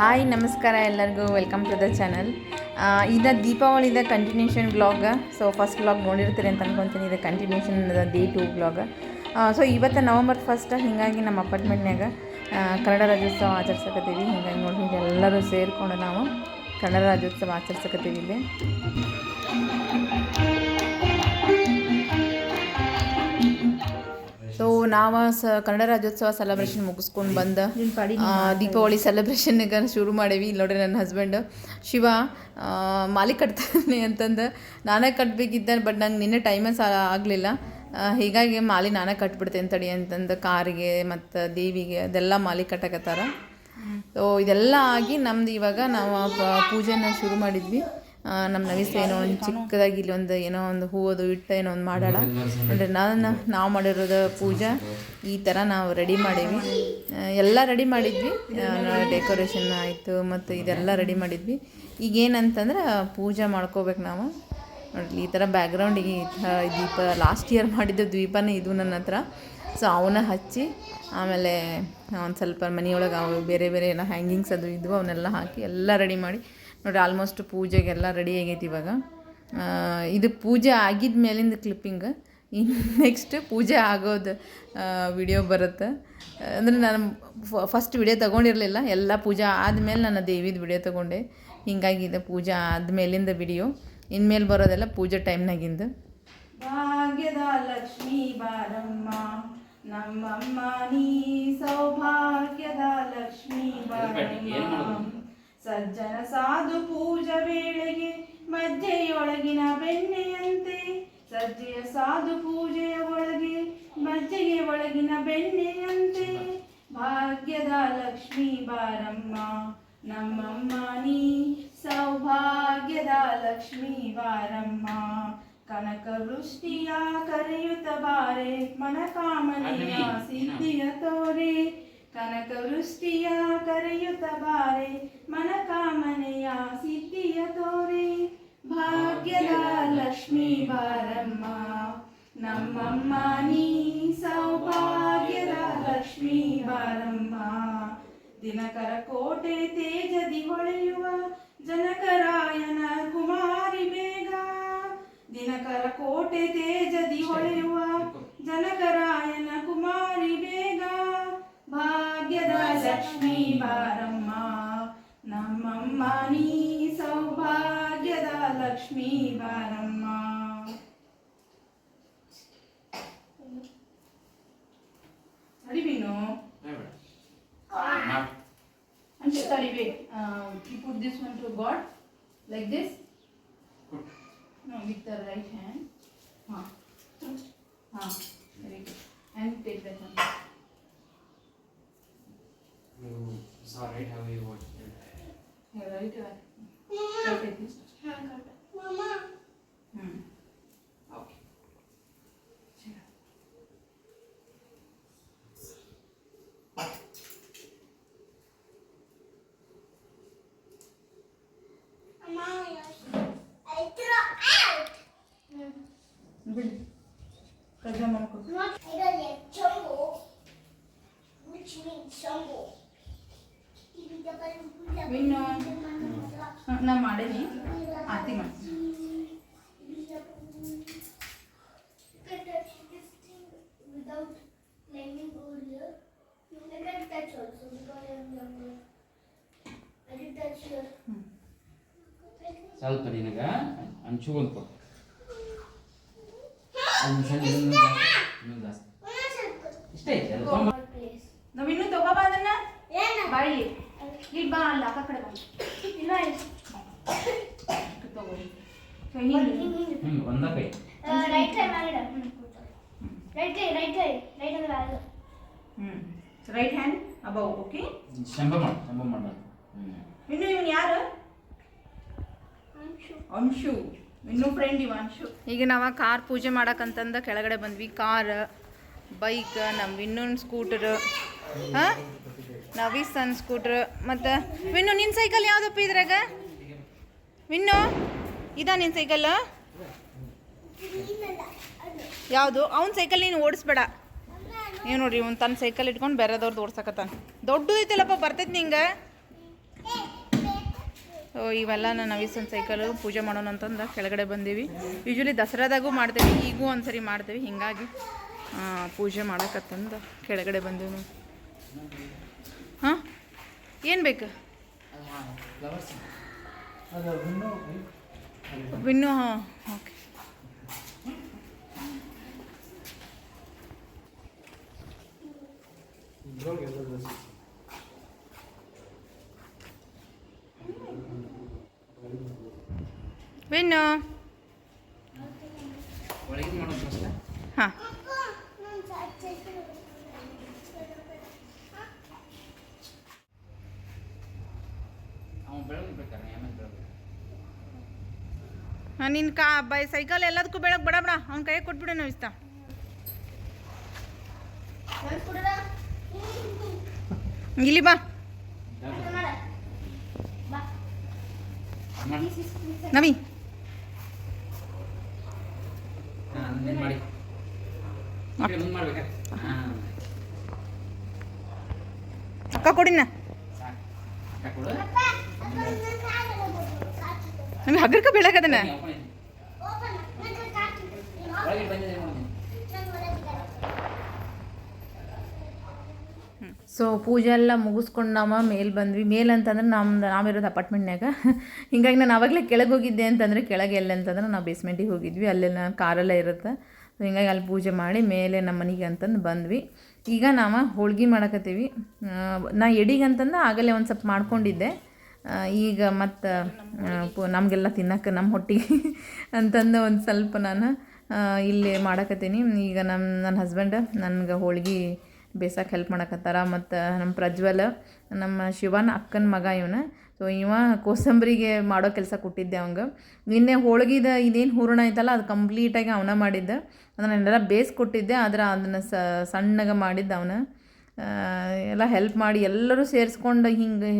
Hi, ನಮಸ್ಕಾರ ಎಲ್ಲರಿಗೂ. Welcome to the channel ಇದು ದೀಪಾವಳಿದ continuation blog so first blog ನೋಡಿರ್ತೀರಿ ಅಂತ ಅನ್ಕೊತೀನಿ. ಇದು continuation day two blog so ಇವತ್ತು ನವಂಬರ್ ಫಸ್ಟ್ ಹೀಗಾಗಿ ನಮ್ಮ ಅಪಾರ್ಟ್ಮೆಂಟ್ನಾಗ ಕನ್ನಡ ರಾಜ್ಯೋತ್ಸವ ಆಚರಿಸಕತ್ತೀವಿ. ಹೀಗಾಗಿ ನೋಡಿ ಎಲ್ಲರೂ ಸೇರಿಕೊಂಡು ನಾವು ಕನ್ನಡ ರಾಜ್ಯೋತ್ಸವ ಆಚರಿಸಕತ್ತೀವಿ ಇಲ್ಲಿ. ನಾವು ಸ ಕನ್ನಡ ರಾಜ್ಯೋತ್ಸವ ಸೆಲೆಬ್ರೇಷನ್ ಮುಗಿಸ್ಕೊಂಡು ಬಂದ ದೀಪಾವಳಿ ಸೆಲೆಬ್ರೇಷನ್ಗೆ ಶುರು ಮಾಡೇವಿ. ಇಲ್ಲಿ ನೋಡ್ರಿ ನನ್ನ ಹಸ್ಬೆಂಡ್ ಶಿವ ಮಾಲಿ ಕಟ್ತಾನೆ ಅಂತಂದು ನಾನೇ ಕಟ್ಟಬೇಕಿದ್ದೆ ಬಟ್ ನಂಗೆ ನಿನ್ನೆ ಟೈಮೇ ಸಹ ಆಗಲಿಲ್ಲ. ಹೀಗಾಗಿ ಮಾಲಿ ನಾನೇ ಕಟ್ಬಿಡ್ತೇನೆ ತಡಿ ಅಂತಂದು ಕಾರಿಗೆ ಮತ್ತು ದೇವಿಗೆ ಅದೆಲ್ಲ ಮಾಲಿ ಕಟ್ಟಕತ್ತಾರ. ಸೊ ಇದೆಲ್ಲ ಆಗಿ ನಮ್ದು ಇವಾಗ ನಾವು ಪೂಜೆನ ಶುರು ಮಾಡಿದ್ವಿ. ನಮ್ಮ ನವೀಸ್ ಏನೋ ಒಂದು ಚಿಕ್ಕದಾಗಿ ಇಲ್ಲಿ ಒಂದು ಏನೋ ಒಂದು ಹೂವದು ಇಟ್ಟು ಏನೋ ಒಂದು ಮಾಡೋಣ ಅಂದರೆ ನಾನು ನಾವು ಮಾಡಿರೋದು ಪೂಜೆ ಈ ಥರ ನಾವು ರೆಡಿ ಮಾಡೀವಿ ಎಲ್ಲ ರೆಡಿ ಮಾಡಿದ್ವಿ. ಡೆಕೋರೇಷನ್ ಆಯಿತು ಮತ್ತು ಇದೆಲ್ಲ ರೆಡಿ ಮಾಡಿದ್ವಿ. ಈಗ ಏನಂತಂದ್ರೆ ಪೂಜೆ ಮಾಡ್ಕೋಬೇಕು ನಾವು. ನೋಡ್ರಿ ಈ ಥರ ಬ್ಯಾಕ್ಗ್ರೌಂಡಿಗೆ ಈ ಥರ ದೀಪ ಲಾಸ್ಟ್ ಇಯರ್ ಮಾಡಿದ್ದು ದ್ವೀಪನೇ ಇದು ನನ್ನ ಹತ್ರ. ಸೊ ಅವನ್ನ ಹಚ್ಚಿ ಆಮೇಲೆ ಒಂದು ಸ್ವಲ್ಪ ಮನೆಯೊಳಗೆ ಅವು ಬೇರೆ ಬೇರೆ ಏನೋ ಹ್ಯಾಂಗಿಂಗ್ಸ್ ಅದು ಇದ್ವು ಅವನ್ನೆಲ್ಲ ಹಾಕಿ ಎಲ್ಲ ರೆಡಿ ಮಾಡಿ. ನೋಡಿರಿ ಆಲ್ಮೋಸ್ಟ್ ಪೂಜೆಗೆಲ್ಲ ರೆಡಿ ಆಗೈತಿ ಇವಾಗ. ಆ, ಇದು ಪೂಜೆ ಆಗಿದ ಮೇಲಿಂದ ಕ್ಲಿಪ್ಪಿಂಗ್ ಇನ್ನು ನೆಕ್ಸ್ಟ್ ಪೂಜೆ ಆಗೋದು ವಿಡಿಯೋ ಬರುತ್ತೆ. ಅಂದರೆ ನಾನು ಫಸ್ಟ್ ವಿಡಿಯೋ ತೊಗೊಂಡಿರಲಿಲ್ಲ ಎಲ್ಲ ಪೂಜೆ ಆದಮೇಲೆ ನಾನು ದೇವಿದ ವಿಡಿಯೋ ತೊಗೊಂಡೆ. ಹಿಂಗಾಗಿ ಇದು ಪೂಜೆ ಆದಮೇಲಿಂದ ವಿಡಿಯೋ ಇನ್ಮೇಲೆ ಬರೋದೆಲ್ಲ ಪೂಜೆ ಟೈಮ್ನಾಗಿಂದು ಭಾಗ್ಯದ ಲಕ್ಷ್ಮೀ ಬಾರಮ್ಮ ನಮ್ಮಮ್ಮ ನೀ ಸೌಭಾಗ್ಯದ ಲಕ್ಷ್ಮೀ ಬಾರಮ್ಮ ಸಜ್ಜನ ಸಾಧು ಪೂಜ ವೇಳೆಗೆ ಮಜ್ಜೆಯೊಳಗಿನ ಬೆಣ್ಣೆಯಂತೆ. ಸಜ್ಜೆಯ ಸಾಧು ಪೂಜೆಯ ಒಳಗೆ ಮಜ್ಜೆಗೆ ಒಳಗಿನ ಬೆಣ್ಣೆಯಂತೆ. ಭಾಗ್ಯದ ಲಕ್ಷ್ಮೀ ಬಾರಮ್ಮ ನಮ್ಮಮ್ಮ ನೀ ಸೌಭಾಗ್ಯದ ಲಕ್ಷ್ಮೀ ಬಾರಮ್ಮ. ಕನಕ ವೃಷ್ಟಿಯ ಕರೆಯುತ್ತ ಬಾರೆ ಮನಕಾಮನೆಯ ಸಿದ್ಧಿಯ ತೋರೆ. ಕನಕ ವೃಷ್ಟಿಯ ಕರೆಯುತ್ತ ಬಾರೆ ಮನಕಾಮನೆಯ ಸಿದ್ಧಿಯ ತೋರೆ. ಭಾಗ್ಯದ ಲಕ್ಷ್ಮೀ ಬಾರಮ್ಮ ನಮ್ಮಮ್ಮ ನೀ ಸೌಭಾಗ್ಯದ ಲಕ್ಷ್ಮೀ ಬಾರಮ್ಮ. ದಿನಕರ ಕೋಟೆ ತೇಜದಿ ಹೊಳೆಯುವ ಜನಕರಾಯನ ಕುಮಾರಿ ಬೇಗ. ದಿನಕರ ಕೋಟೆ ತೇಜದಿ ಹೊಳೆಯುವ ಜನಕರಾಯನ ಲಕ್ಷ್ಮೀ ಬಾರಮ್ಮ ನಮ್ಮಮ್ಮ ನೀ ಸೌಭಾಗ್ಯದ ಲಕ್ಷ್ಮೀ ಬಾರಮ್ಮ ಅಡಿಬಿನು And sorry, wait. Uh, you put this one to God, like this. No, with the right hand. younger. ನಾ ಮಾಡೇನಿ ಆತಿ here. ಸ್ವಲ್ಪ ನಿನಗ ಅಂಚು ಒಂದು ಕೊಟ್ಟು ಇಷ್ಟೇ ಐತೆ. ನಾವ್ ಇನ್ನೂ ತಗೋಬಾ ಅದನ್ನ? ಏನ? ಬಾಯಿ. ಇಲ್ಲಿ ಬಾ ಅಲ್ಲ ಅಕ್ಕ ಕಡೆ ಬಾ ಇಲ್ಲ. ತಗೋ ಒಂದ ಕೈ. ಅಂದ್ರೆ ಅದು. Hmm. Right hand above okay ಶಂಭ ಮಾಡು ಶಂಭ ಮಾಡಬಾರ್ದು ಇನ್ನು ಇವನ್ ಯಾರು? ಅಂಶು. ಅಂಶು. ಇನ್ನೂ ಫ್ರೆಂಡ್ ಇವ ಅಂಶು. ಈಗ ನಾವು ಕಾರ್ ಪೂಜೆ ಮಾಡಕ್ಕಂತಂದ ಕೆಳಗಡೆ ಬಂದ್ವಿ. ಕಾರ್ ಬೈಕ್ ನಮ್ಮ ಇನ್ನೊಂದು ಸ್ಕೂಟರ್ ಹಾಂ? ನವೀಸ್ ಸನ್ ಸ್ಕೂಟ್ರ್ ಮತ್ತು ವಿನ್ನು ನಿನ್ನ ಸೈಕಲ್ ಯಾವುದಪ್ಪ ಇದ್ರಾಗ? ವಿನ್ನು, ಇದಾ ನಿನ್ನ ಸೈಕಲ್. ಯಾವುದು? ಅವ್ನ ಸೈಕಲ್ ನೀನು ಓಡಿಸ್ಬೇಡ. ನೀವು ನೋಡ್ರಿ, ಇವ್ನು ತನ್ನ ಸೈಕಲ್ ಇಟ್ಕೊಂಡು ಬೇರೆದವ್ರದ್ದು ಓಡ್ಸಕತ್ತಾನ. ದೊಡ್ಡದು ಐತಲ್ಲಪ್ಪ, ಬರ್ತೈತಿ ನಿಂಗೆ? ಓ, ಇವೆಲ್ಲ ನಾನು ನವೀಸನ್ ಸೈಕಲ್ ಪೂಜೆ ಮಾಡೋಣ ಅಂತಂದು ಕೆಳಗಡೆ ಬಂದೀವಿ. ಯೂಶ್ವಲಿ ದಸರಾದಾಗೂ ಮಾಡ್ತೇವೆ, ಈಗೂ ಒಂದ್ಸರಿ ಮಾಡ್ತೇವೆ, ಹಿಂಗಾಗಿ ಪೂಜೆ ಮಾಡಕತ್ತಂದು. ಕೆಳಗಡೆ ಬಂದೀವಿ ಹಾಂ? ಏನು ಬೇಕು? ಫ್ಲವರ್ಸ್ ಇನ್ನೂ ಹಾಂ ಓಕೆ. ವಿನ್ನು. ಒಳಗಿನ ಮಾಡೋದು ಅಷ್ಟೇ? ಹಾಂ ಅವ್ನು ಬೆಳಗ್ಗೆ ಬೇಕಾರೆ ಆಮೇಲೆ ಬೆಳಗ್ಗೆ ಹಾಂ ನಿನ್ನ ಕಾ, ಬೈ ಸೈಕಲ್ ಎಲ್ಲದಕ್ಕೂ ಬೆಳಗ್ಗೆ ಬಡ ಬಡ. ಅವ್ನ ಕೈ ಕೊಟ್ಬಿಡು ನಾವು ಇಷ್ಟ. ಇಲ್ಲಿ ಬಾ. ನವಿ. ಅಕ್ಕ ಕೊಡಿನ ಸಾಕು ಅಕ್ಕ ಕೊಡು ನಮಗೆ ಹಗರ್ಕ ಬೆಳಗದನ? ಸೊ ಪೂಜೆ ಎಲ್ಲ ಮುಗಿಸ್ಕೊಂಡು ನಾವು ಮೇಲೆ ಬಂದ್ವಿ. ಮೇಲೆ ಅಂತಂದ್ರೆ ನಮ್ದು ನಾವಿರೋದು ಅಪಾರ್ಟ್ಮೆಂಟ್ನಾಗ ಹಿಂಗಾಗಿ ನಾನು ಆವಾಗಲೇ ಕೆಳಗೆ ಹೋಗಿದ್ದೆ ಅಂತಂದರೆ ಕೆಳಗೆ ಎಲ್ಲ ಅಂತಂದ್ರೆ ನಾವು ಬೇಸ್ಮೆಂಟಿಗೆ ಹೋಗಿದ್ವಿ. ಅಲ್ಲೆಲ್ಲ ಕಾರೆಲ್ಲ ಇರುತ್ತೆ. ಸೊ ಹಿಂಗಾಗಿ ಅಲ್ಲಿ ಪೂಜೆ ಮಾಡಿ ಮೇಲೆ ನಮ್ಮ ಮನೆಗೆ ಅಂತಂದು ಬಂದ್ವಿ. ಈಗ ನಾವು ಹೋಳ್ಗೆ ಮಾಡಕತ್ತೀವಿ. ನಾ ಎಡಿಗೆ ಅಂತಂದು ಆಗಲೇ ಒಂದು ಸ್ವಲ್ಪ ಮಾಡ್ಕೊಂಡಿದ್ದೆ. ಈಗ ಮತ್ತು ನಮಗೆಲ್ಲ ತಿನ್ನಕ್ಕೆ ನಮ್ಮ ಹೊಟ್ಟಿಗೆ ಅಂತಂದು ಒಂದು ಸ್ವಲ್ಪ ನಾನು ಇಲ್ಲಿ ಮಾಡಕತ್ತೀನಿ. ಈಗ ನಮ್ಮ ನನ್ನ ಹಸ್ಬೆಂಡ್ ನನಗೆ ಹೋಳ್ಗೆ ಬೇಸಕ್ಕೆ ಹೆಲ್ಪ್ ಮಾಡಕತ್ತಾರ. ಮತ್ತು ನಮ್ಮ ಪ್ರಜ್ವಲ್, ನಮ್ಮ ಶಿವನ ಅಕ್ಕನ ಮಗ ಇವನ. ಸೊ ಇವ ಕೋಸಂಬರಿಗೆ ಮಾಡೋ ಕೆಲಸ ಕೊಟ್ಟಿದ್ದೆ ಅವಂಗೆ. ನಿನ್ನೆ ಹೋಳ್ಗಿದ ಇದೇನು ಹೂರಣ ಐತಲ್ಲ, ಅದು ಕಂಪ್ಲೀಟಾಗಿ ಅವನ ಮಾಡಿದ್ದ. ಅದನ್ನೆಲ್ಲ ಬೇಸ್ ಕೊಟ್ಟಿದ್ದೆ, ಆದ್ರೆ ಅದನ್ನು ಸಣ್ಣಗೆ ಮಾಡಿದ್ದ ಅವನು. ಎಲ್ಲ ಹೆಲ್ಪ್ ಮಾಡಿ ಎಲ್ಲರೂ ಸೇರಿಸ್ಕೊಂಡು ಹಿಂಗೆ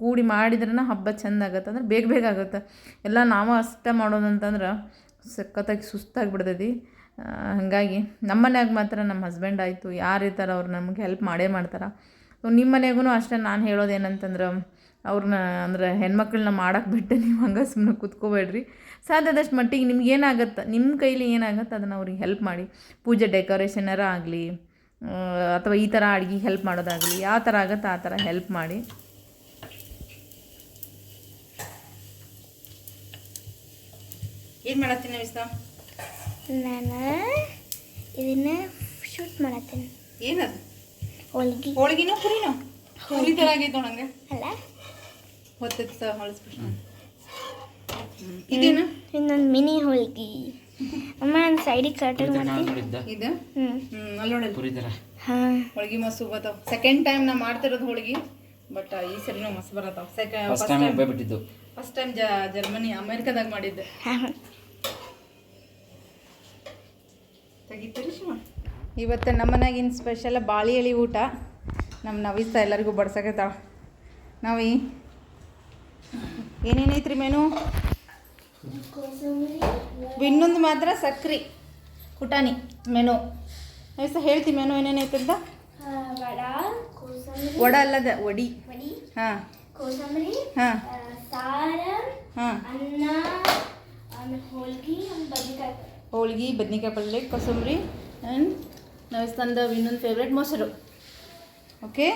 ಕೂಡಿ ಮಾಡಿದ್ರೆ ಹಬ್ಬ ಚೆಂದ ಆಗತ್ತೆ. ಅಂದ್ರೆ ಬೇಗ ಬೇಗ ಆಗುತ್ತೆ. ಎಲ್ಲ ನಾವು ಅಷ್ಟೇ ಮಾಡೋದಂತಂದ್ರೆ ಸಖತ್ತಾಗಿ ಸುಸ್ತಾಗಿ ಬಿಡ್ತೈತಿ ಹಾಗಾಗಿ ನಮ್ಮ ಮನ್ಯಾಗ ಮಾತ್ರ ನಮ್ಮ ಹಸ್ಬೆಂಡ್ ಆಯಿತು, ಯಾರು ಇರ್ತಾರೆ ಅವ್ರು ನಮ್ಗೆ ಹೆಲ್ಪ್ ಮಾಡೇ ಮಾಡ್ತಾರೆ. ನಿಮ್ಮ ಮನೆಗೂ ಅಷ್ಟೇ ನಾನು ಹೇಳೋದೇನಂತಂದ್ರೆ ಅವ್ರನ್ನ ಅಂದ್ರೆ ಹೆಣ್ಮಕ್ಳನ್ನ ಮಾಡಕ್ಕೆ ಬಿಟ್ಟು ನೀವು ಹಂಗೆ ಸುಮ್ಮನೆ ಕೂತ್ಕೋಬೇಡ್ರಿ. ಸಾಧ್ಯದಷ್ಟು ಮಟ್ಟಿಗೆ ನಿಮ್ಗೆ ಏನಾಗುತ್ತೆ ನಿಮ್ಮ ಕೈಲಿ ಏನಾಗುತ್ತೆ ಅದನ್ನು ಅವ್ರಿಗೆ ಹೆಲ್ಪ್ ಮಾಡಿ. ಪೂಜೆ ಡೆಕೋರೇಷನರ ಆಗಲಿ ಅಥವಾ ಈ ಥರ ಅಡುಗೆ ಹೆಲ್ಪ್ ಮಾಡೋದಾಗಲಿ ಯಾವ ಥರ ಆಗುತ್ತೆ ಆ ಥರ ಹೆಲ್ಪ್ ಮಾಡಿ. ಏನು ಮಾಡತ್ತೀನಿ ಇಷ್ಟ ನಾನು ಇದನ್ನ ಶೂಟ್ ಮಾಡತ್ತೀನಿ. ಏನದು? ಹೋಳ್ಗಿ. ಹೋಳಿಗೆನೋ ಪುರಿನೋ? ಪುರಿ ಥರ ಆಗೈತೆ ನಂಗೆ ಅಲ್ಲ? ಹೊತ್ತಿತ್ತು ಹೊಳಿಸ್ಬಿಟ್ಟು ಇದೇನು? ಇನ್ನೊಂದು ಮಿನಿ ಹೋಳ್ಗಿ. ಅಮ್ಮ ನಾನು ಸೈಡಿಗೆ ಕರ್ಟನ್ ಇದು ಅಲ್ಲಿ ನೋಡಿ. ಪುರಿ ಹಾಂ. ಹೋಳಿಗೆ ಮಸ್ಸು ಬತ್ತಾವ ಸೆಕೆಂಡ್ ಟೈಮ್ ನಾ ಮಾಡ್ತಿರೋದು ಹೋಳಿಗೆ ಬಟ್ ಈ ಸರಿನೂ ಮಸ್ತ್ ಬರತ್ತಾವ. ಸೆಕೆಂಡ್ ಫಸ್ಟ್ ಟೈಮ್ ಬಿಟ್ಟಿದ್ದು ಫಸ್ಟ್ ಟೈಮ್ ಜರ್ಮನಿ ಅಮೇರಿಕಾದಾಗ ಮಾಡಿದ್ದೆ. ತೆಗಿತೀರಿ ಶಿವ? ಇವತ್ತು ನಮ್ಮ ಮನ್ಯಾಗಿನ ಸ್ಪೆಷಲ್ ಬಾಳಿ ಎಳಿ ಊಟ. ನಮ್ಮ ನವಿಸ್ತಾ ಎಲ್ಲರಿಗೂ ಬಡ್ಸಕತ್ತಾವ ನಾವಿ ಏನೇನೈತ್ರಿ ಮೆನು ಇನ್ನೊಂದು ಮಾತ್ರ ಸಕ್ರಿ. ಕುಟಾಣಿ ಮೆನು. ಸಹ ಹೇಳ್ತಿ ಮೆನು ಏನೇನೈತೆ ಅಂತ? ವಡ ಅಲ್ಲದ ವಡಿ. ಹಾಂ. ಕೋಸಂಬರಿ ಹಾಂ. ಸಾರ ಹಾಂ. ಹೋಳ್ಗಿ ಬದ್ನೆಕಾಯಿ ಪಲ್ಯ. ಕೊಸಂಬರಿ ಆ್ಯಂಡ್ ನವಿಸ್ತಂದ ಇನ್ನೊಂದು ಫೇವ್ರೇಟ್ ಮೊಸರು. ಓಕೆ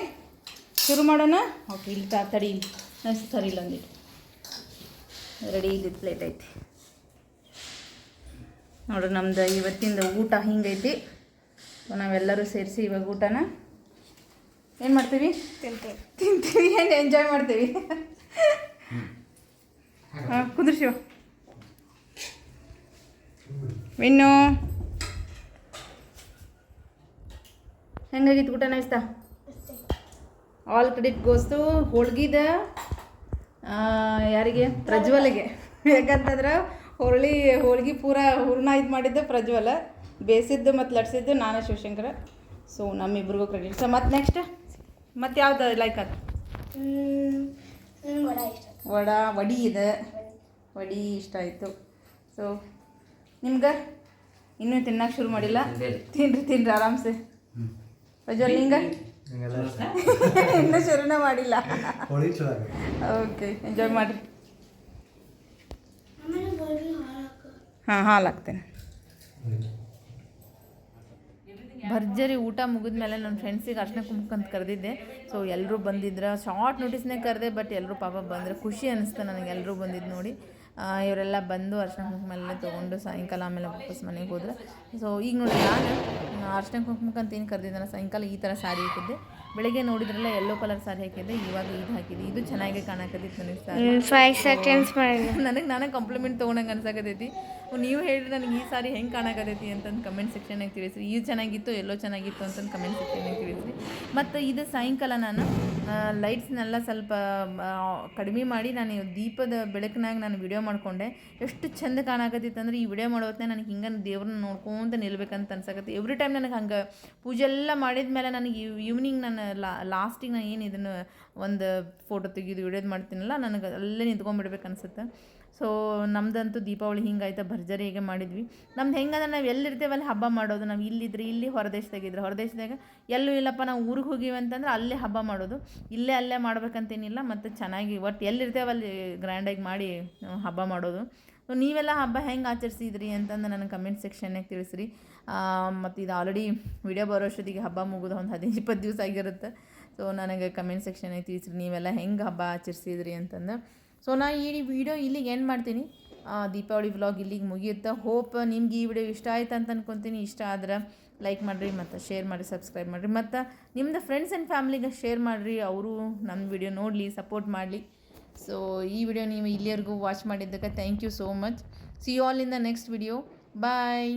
ಶುರು ಮಾಡೋಣ? ಓಕೆ ಇಲ್ಲಿ ತಡಿ ಇಲ್ಲಿ. ನವಿಸ್ತಾರೆ ಇಲ್ಲೊಂದಿಟ್ಟು ರೆಡಿ ಇಲ್ಲಿ ಪ್ಲೇಟ್ ಐತಿ. ನೋಡ್ರಿ ನಮ್ದು ಇವತ್ತಿಂದ ಊಟ ಹಿಂಗೈತಿ. ನಾವೆಲ್ಲರೂ ಸೇರಿಸಿ ಇವಾಗ ಊಟನ ಏನು ಮಾಡ್ತೀವಿ? ತಿಂತೀವಿ. ತಿಂತೀವಿ. ಏನು ಎಂಜಾಯ್ ಮಾಡ್ತೀವಿ? ಹಾಂ ಕುದುರ್ಸಿವ ವಿನ್ನು. ಹೆಂಗಾಗಿತ್ತು ಊಟ ಇಷ್ಟ ಆಲ್ ಕ್ರೆಡಿಟ್ ಗೋಸ್ತು ಹೋಳ್ಗಿದ ಯಾರಿಗೆ? ಪ್ರಜ್ವಲಿಗೆ. ಯಾಕಂತಂದ್ರೆ ಹೋಳಿ ಹೋಳಿಗೆ ಪೂರ ಹೂರ್ಣ ಇದು ಮಾಡಿದ್ದು ಪ್ರಜ್ವಲ. ಬೇಯಿಸಿದ್ದು ಮತ್ತು ಲಟ್ಸಿದ್ದು ನಾನು ಶಿವಶಂಕರ. ಸೊ ನಮ್ಮಿಬ್ರಿಗೂ ಕ್ರೆಡಿಟ್ ಸೊ ಮತ್ತು ನೆಕ್ಸ್ಟ್ ಮತ್ತು ಯಾವ್ದು ಲೈಕ್ ಅದು? ವಡ ವಡ ಇದೆ. ವಡಿ ಇಷ್ಟ ಆಯಿತು. ಸೊ ನಿಮ್ಗೆ? ಇನ್ನೂ ತಿನ್ನೋಕೆ ಶುರು ಮಾಡಿಲ್ಲ. ತಿನ್ರಿ ತಿನ್ರಿ ಆರಾಮ್ಸೆ. ಪ್ರಜ್ವಲ್ ನಿಂಗೆ ಇನ್ನೂ ಶುರುನೇ ಮಾಡಿಲ್ಲ. ಓಕೆ ಎಂಜಾಯ್ ಮಾಡಿರಿ. ಹಾಳಾಕ ಹಾಂ ಹಾಲು ಹಾಕ್ತೇನೆ. ಭರ್ಜರಿ ಊಟ ಮುಗಿದ್ಮೇಲೆ ನನ್ನ ಫ್ರೆಂಡ್ಸಿಗೆ ಅರ್ಶನ ಕುಂಕುಮ ಅಂತ ಕರೆದಿದ್ದೆ. ಸೊ ಎಲ್ಲರೂ ಬಂದಿದ್ರು. ಶಾರ್ಟ್ ನೋಟಿಸ್ನೇ ಕರೆದೆ ಬಟ್ ಎಲ್ಲರೂ ಪಾಪ ಬಂದರೆ ಖುಷಿ ಅನಿಸ್ತು ನನಗೆ. ಎಲ್ಲರೂ ಬಂದಿದ್ದು ನೋಡಿ. ಇವರೆಲ್ಲ ಬಂದು ಅರ್ಶನ ಕುಂಕುಮ ಎಲ್ಲ ತೊಗೊಂಡು ಸಾಯಂಕಾಲ ಆಮೇಲೆ ವಾಪಸ್ ಮನೆಗೆ ಹೋದ್ರೆ. ಸೊ ಈಗ ನೋಡಿ ನಾನು ಅರ್ಶಿನ ಕುಂಕುಮಕ್ಕೆ ಅಂತ ಏನು ಕರೆದಿದ್ದಲ್ಲ ಸಾಯಂಕಾಲ ಈ ಥರ ಸಾರಿ ಹಾಕಿದ್ದೆ. ಬೆಳಗ್ಗೆ ನೋಡಿದ್ರಲ್ಲ ಎಲ್ಲೋ ಕಲರ್ ಸಾರಿ ಹಾಕಿದ್ದೆ ಇವಾಗ ಇದು ಹಾಕಿದ್ದೆ. ಇದು ಚೆನ್ನಾಗಿ ಕಾಣಕತ್ತಿತ್ತು ನನಗೆ ಸಾರಿ ಫೈವ್ ಸೆಕೆಂಡ್ಸ್ ಮಾಡಿದೆ ನನಗೆ ನಾನೇ ಕಾಂಪ್ಲಿಮೆಂಟ್ ತೊಗೊಂಡಂಗೆ ಅನ್ಸಕತೈತಿ ನೀವು ಹೇಳಿರಿ ನನಗೆ ಈ ಸಾರಿ ಹೆಂಗೆ ಕಾಣಕತ್ತೈತಿ ಅಂತಂದು ಕಮೆಂಟ್ ಸೆಕ್ಷನಾಗ ತಿಳಿಸ್ರಿ. ಇದು ಚೆನ್ನಾಗಿತ್ತು ಎಲ್ಲೋ ಚೆನ್ನಾಗಿತ್ತು ಅಂತಂದು ಕಮೆಂಟ್ ಸೆಕ್ಷನಾಗ ತಿಳಿಸ್ರಿ. ಮತ್ತು ಇದು ಸಾಯಂಕಾಲ ನಾನು ಲೈಟ್ಸ್ನೆಲ್ಲ ಸ್ವಲ್ಪ ಕಡಿಮೆ ಮಾಡಿ ನಾನು ದೀಪದ ಬೆಳಕಿನಾಗ ನಾನು ವಿಡಿಯೋ ಮಾಡಿಕೊಂಡೆ. ಎಷ್ಟು ಚಂದ ಕಾಣಕತ್ತಿತ್ತು ಅಂದ್ರೆ ಈ ವಿಡಿಯೋ ಮಾಡೋ ಹೊತ್ತಿನಾಗ ನನಗೆ ಹಿಂಗೆ ದೇವ್ರನ್ನ ನೋಡ್ಕೊಂತ ನಿಲ್ಬೇಕಂತ ಅನ್ಸಕತ್ತೆ. ಎವ್ರಿ ಟೈಮ್ ನನಗೆ ಹಂಗೆ ಪೂಜೆ ಎಲ್ಲ ಮಾಡಿದ ಮೇಲೆ ನನಗೆ ಈವ್ನಿಂಗ್ ನಾನು ಲಾಸ್ಟಿಗೆ ನಾನು ಏನು ಇದನ್ನು ಒಂದು ಫೋಟೋ ತೆಗೆದು ವಿಡಿಯೋದು ಮಾಡ್ತೀನಲ್ಲ, ನನಗೆ ಅಲ್ಲೇ ನಿಂತ್ಕೊಂಡ್ಬಿಡ್ಬೇಕು ಅನ್ಸುತ್ತೆ. ಸೊ ನಮ್ದಂತೂ ದೀಪಾವಳಿ ಹಿಂಗಾಯ್ತು ಭರ್ಜರಿ ಹೇಗೆ ಮಾಡಿದ್ವಿ. ನಮ್ದು ಹೆಂಗಂದ್ರೆ ನಾವು ಎಲ್ಲಿರ್ತೇವಲ್ಲ ಹಬ್ಬ ಮಾಡೋದು, ನಾವು ಇಲ್ಲಿದ್ರೆ ಇಲ್ಲಿ ಹೊರದೇಶದಾಗಿದ್ರೆ ಹೊರದೇಶದಾಗ ಎಲ್ಲೂ ಇಲ್ಲಪ್ಪ ನಾವು ಊರಿಗೆ ಹೋಗಿವಿ ಅಂತಂದ್ರೆ ಅಲ್ಲೇ ಹಬ್ಬ ಮಾಡೋದು. ಇಲ್ಲೇ ಅಲ್ಲೇ ಮಾಡ್ಬೇಕಂತೇನಿಲ್ಲ, ಮತ್ತು ಚೆನ್ನಾಗಿ ಒಟ್ಟು ಎಲ್ಲಿರ್ತೇವೆ ಅಲ್ಲಿ ಗ್ರ್ಯಾಂಡಾಗಿ ಮಾಡಿ ಹಬ್ಬ ಮಾಡೋದು. ಸೊ ನೀವೆಲ್ಲ ಹಬ್ಬ ಹೆಂಗೆ ಆಚರಿಸಿದ್ರಿ ಅಂತಂದು ನನಗೆ ಕಮೆಂಟ್ ಸೆಕ್ಷನ್ನಾಗ ತಿಳಿಸ್ರಿ. ಮತ್ತು ಇದು ಆಲ್ರೆಡಿ ವಿಡಿಯೋ ಬರೋ ಅಷ್ಟೊತ್ತಿಗೆ ಹಬ್ಬ ಮುಗಿದು ಒಂದು ಹದಿನೈದು, ಇಪ್ಪತ್ತು ದಿವಸ ಆಗಿರುತ್ತೆ. ಸೊ ನನಗೆ ಕಮೆಂಟ್ ಸೆಕ್ಷನ್ನಾಗ ತಿಳಿಸ್ರಿ, ನೀವೆಲ್ಲ ಹೆಂಗೆ ಹಬ್ಬ ಆಚರಿಸಿದ್ರಿ ಅಂತಂದು. ಸೊ ನಾ ಈ ವಿಡಿಯೋ ಇಲ್ಲಿಗೆ ಏನು ಮಾಡ್ತೀನಿ. ದೀಪಾವಳಿ ವ್ಲಾಗ್ ಇಲ್ಲಿಗೆ ಮುಗಿಯುತ್ತೆ? ಹೋಪ್ ನಿಮ್ಗೆ ಈ ವಿಡಿಯೋ ಇಷ್ಟ ಆಯ್ತು ಅಂತ ಅನ್ಕೊತೀನಿ. ಇಷ್ಟ ಆದ್ರೆ ಲೈಕ್ ಮಾಡಿರಿ, ಮತ್ತು ಶೇರ್ ಮಾಡಿ ಸಬ್ಸ್ಕ್ರೈಬ್ ಮಾಡಿರಿ, ಮತ್ತು ನಿಮ್ಮದು ಫ್ರೆಂಡ್ಸ್ ಆ್ಯಂಡ್ ಫ್ಯಾಮಿಲಿಗೆ ಶೇರ್ ಮಾಡಿರಿ. ಅವರು ನನ್ನ ವಿಡಿಯೋ ನೋಡಲಿ ಸಪೋರ್ಟ್ ಮಾಡಲಿ. ಸೊ ಈ ವಿಡಿಯೋ ನೀವು ಇಲ್ಲಿವರೆಗೂ ವಾಚ್ ಮಾಡಿದ್ದಕ್ಕೆ thank you so much see all in the next video bye